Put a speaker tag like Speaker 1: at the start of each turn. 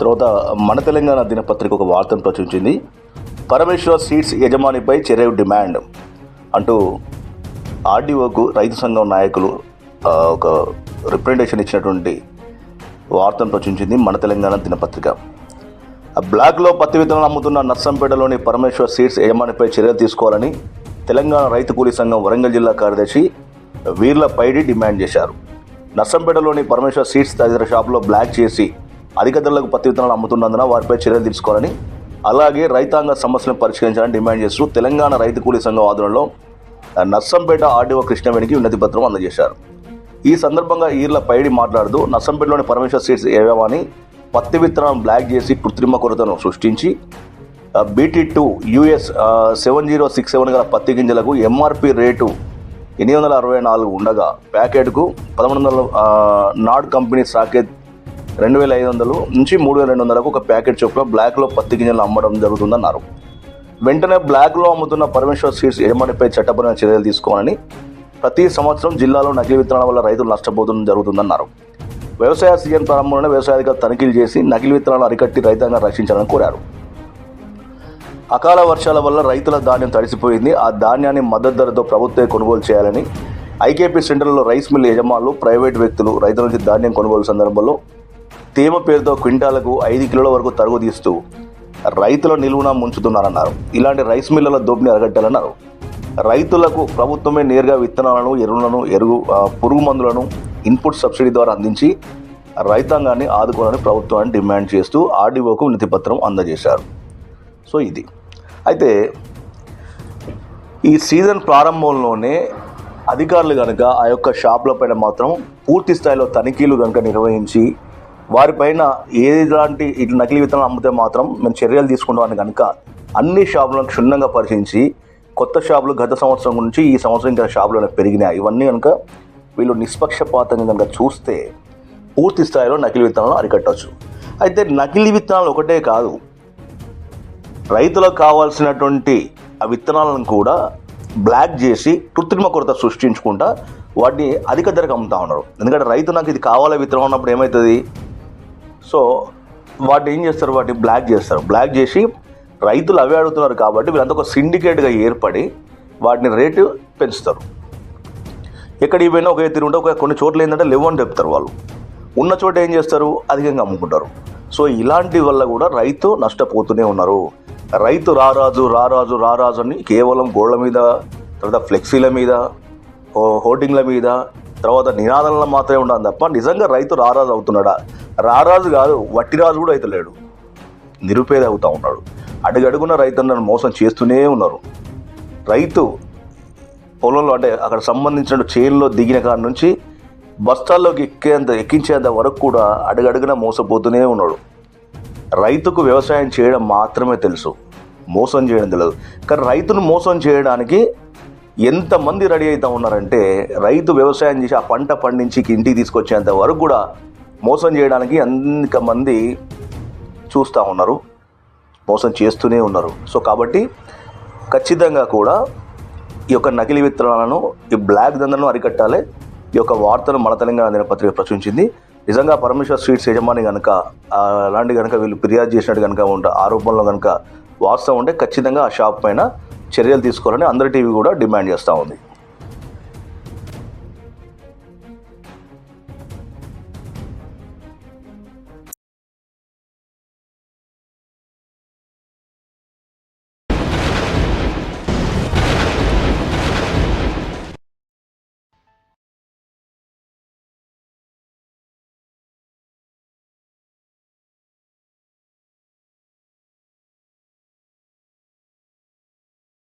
Speaker 1: తర్వాత మన తెలంగాణ దినపత్రిక ఒక వార్తను ప్రచురించింది. పరమేశ్వర్ సీడ్స్ యజమానిపై చర్య డిమాండ్ అంటూ ఆర్డీఓకు రైతు సంఘం నాయకులు ఒక రిప్రజెంటేషన్ ఇచ్చినటువంటి వార్తను ప్రచురించింది మన తెలంగాణ దినపత్రిక. ఆ బ్లాక్లో పత్తి విత్తనాలు అమ్ముతున్న నర్సంపేటలోని పరమేశ్వర్ సీడ్స్ యజమానిపై చర్యలు తీసుకోవాలని తెలంగాణ రైతు కూలీ సంఘం వరంగల్ జిల్లా కార్యదర్శి వీర్ల పైడి డిమాండ్ చేశారు. నర్సంపేటలోని పరమేశ్వర్ సీడ్స్ తదితర షాపులో బ్లాక్ చేసి అధిక ధరలకు పత్తి విత్తనాలు అమ్ముతున్నందున వారిపై చర్యలు తీసుకోవాలని అలాగే రైతాంగ సమస్యలను పరిష్కరించాలని డిమాండ్ చేస్తూ తెలంగాణ రైతు కూలీ సంఘం ఆధ్వర్యంలో నర్సంపేట ఆర్డీఓ కృష్ణవేణికి వినతి పత్రం అందజేశారు. ఈ సందర్భంగా ఈర్ల పైడి మాట్లాడుతూ నర్సంపేటలోని పరమేశ్వర్ సీడ్స్ యజమాని పత్తి విత్తనాలను బ్లాక్ చేసి కృత్రిమ కొరతను సృష్టించి BT two US seven zero six seven గల పత్తి గింజలకు ఎంఆర్పి రేటు ఎనిమిది వందల అరవై నాలుగు ఉండగా ప్యాకెట్కు పదమూడు వందల నాడ్ కంపెనీ సాకేత్ రెండు వేల ఐదు వందలు నుంచి మూడు వేల రెండు వందలకు ఒక ప్యాకెట్ చొప్పున బ్లాక్లో పత్తి గింజలు అమ్మడం జరుగుతుందన్నారు. వెంటనే బ్లాక్లో అమ్ముతున్న పరమేశ్వర్ సీడ్స్ యజమానిపై చట్టపరమైన చర్యలు తీసుకోవాలని ప్రతి సంవత్సరం జిల్లాలో నకిలీ విత్తనాల వల్ల రైతులు నష్టపోతున్న జరుగుతుందన్నారు. వ్యవసాయ సీజన్ ప్రారంభంలోనే వ్యవసాయాధికారులు తనిఖీలు చేసి నకిలీ విత్తనాలు అరికట్టి రైతాంగం రక్షించాలని కోరారు. అకాల వర్షాల వల్ల రైతుల ధాన్యం తడిసిపోయింది. ఆ ధాన్యాన్ని మద్దతు ధరతో ప్రభుత్వమే కొనుగోలు చేయాలని ఐకేపీ సెంటర్లో రైస్ మిల్ యజమానులు ప్రైవేట్ వ్యక్తులు రైతుల నుంచి ధాన్యం కొనుగోలు సందర్భంలో తేమ పేరుతో క్వింటాలకు ఐదు కిలోల వరకు తరుగు తీస్తూ రైతుల నిలువున ముంచుతున్నారన్నారు. ఇలాంటి రైస్ మిల్లుల దోపిని అరగట్టాలన్నారు రైతులకు ప్రభుత్వమే నేరుగా విత్తనాలను ఎరువులను ఎరువు పురుగు మందులను ఇన్పుట్ సబ్సిడీ ద్వారా అందించి రైతాంగాన్ని ఆదుకోవాలని ప్రభుత్వాన్ని డిమాండ్ చేస్తూ ఆర్డీఓకు నితిపత్రం అందజేశారు. సో ఇది. అయితే ఈ సీజన్ ప్రారంభంలోనే అధికారులు కనుక ఆ యొక్క షాపుల పైన మాత్రం పూర్తి స్థాయిలో తనిఖీలు కనుక నిర్వహించి వారిపైన ఏలాంటి ఇట్లా నకిలీ విత్తనాలు అమ్మితే మాత్రం మేము చర్యలు తీసుకుంటామని కనుక అన్ని షాపులను క్షుణ్ణంగా పరిశీలించి కొత్త షాపులు గత సంవత్సరం నుంచి ఈ సంవత్సరం ఇంకా షాపులు పెరిగినాయి. ఇవన్నీ కనుక వీళ్ళు నిష్పక్షపాతంగా కనుక చూస్తే పూర్తి స్థాయిలో నకిలీ విత్తనాలను అరికట్టవచ్చు అయితే నకిలీ విత్తనాలు ఒకటే కాదు. రైతులకు కావాల్సినటువంటి ఆ విత్తనాలను కూడా బ్లాక్ చేసి కృత్రిమ కొరత సృష్టించుకుంటా వాటిని అధిక ధరకు అమ్ముతా ఉన్నారు. ఎందుకంటే రైతు నాకు ఇది కావాలా విత్తనం ఉన్నప్పుడు ఏమవుతుంది సో వాటిని ఏం చేస్తారు? వాటిని బ్లాక్ చేస్తారు. బ్లాక్ చేసి రైతులు అవే అడుగుతున్నారు కాబట్టి వీళ్ళంతా ఒక సిండికేట్గా ఏర్పడి వాటిని రేటు పెంచుతారు. ఎక్కడ ఇవైనా ఒక ఎత్తున ఉంటే ఒక కొన్ని చోట్ల ఏంటంటే లేవు అని చెప్తారు వాళ్ళు. ఉన్న చోట ఏం చేస్తారు? అధికంగా అమ్ముకుంటారు. సో ఇలాంటి వల్ల కూడా రైతు నష్టపోతూనే ఉన్నారు. రైతు రారాజు రారాజు రారాజు అని కేవలం గోళ్ళ మీద తర్వాత ఫ్లెక్సీల మీద హోర్డింగ్ల మీద తర్వాత నినాదాలలో మాత్రమే ఉండాలి తప్ప నిజంగా రైతు రారాజు అవుతున్నాడా? రారాజు కాదు వట్టిరాజు కూడా అవుతలేడు నిరుపేద అవుతూ ఉన్నాడు. అడుగడుగున రైతులను మోసం చేస్తూనే ఉన్నారు. రైతు పొలంలో అంటే అక్కడ సంబంధించిన చేనులో దిగిన కాడ నుంచి బస్తాల్లోకి ఎక్కేంత ఎక్కించేంత వరకు కూడా అడుగడుగున మోసపోతూనే ఉన్నాడు. రైతుకు వ్యవసాయం చేయడం మాత్రమే తెలుసు. మోసం చేయడం తెలియదు కానీ రైతును మోసం చేయడానికి ఎంతమంది రెడీ అవుతూ ఉన్నారంటే రైతు వ్యవసాయం చేసి ఆ పంట పండించి ఇంటికి తీసుకొచ్చేంత వరకు కూడా మోసం చేయడానికి అనేక మంది చూస్తూ ఉన్నారు. మోసం చేస్తూనే ఉన్నారు. సో కాబట్టి ఖచ్చితంగా కూడా ఈ యొక్క నకిలీ విత్తనాలను ఈ బ్లాక్ దందలను అరికట్టాలి. ఈ యొక్క వార్తను మన తెలంగాణ దినపత్రిక ప్రచురించింది. నిజంగా పరమేశ్వర్ స్వీట్స్ యజమాని కనుక అలాంటి కనుక వీళ్ళు ఫిర్యాదు చేసినట్టు కనుక ఉంటే ఆరోపణలో కనుక వాస్తవం ఉంటే ఖచ్చితంగా ఆ షాప్ పైన చర్యలు తీసుకోవాలని అందరి టీవీ కూడా డిమాండ్ చేస్తూ ఉంది.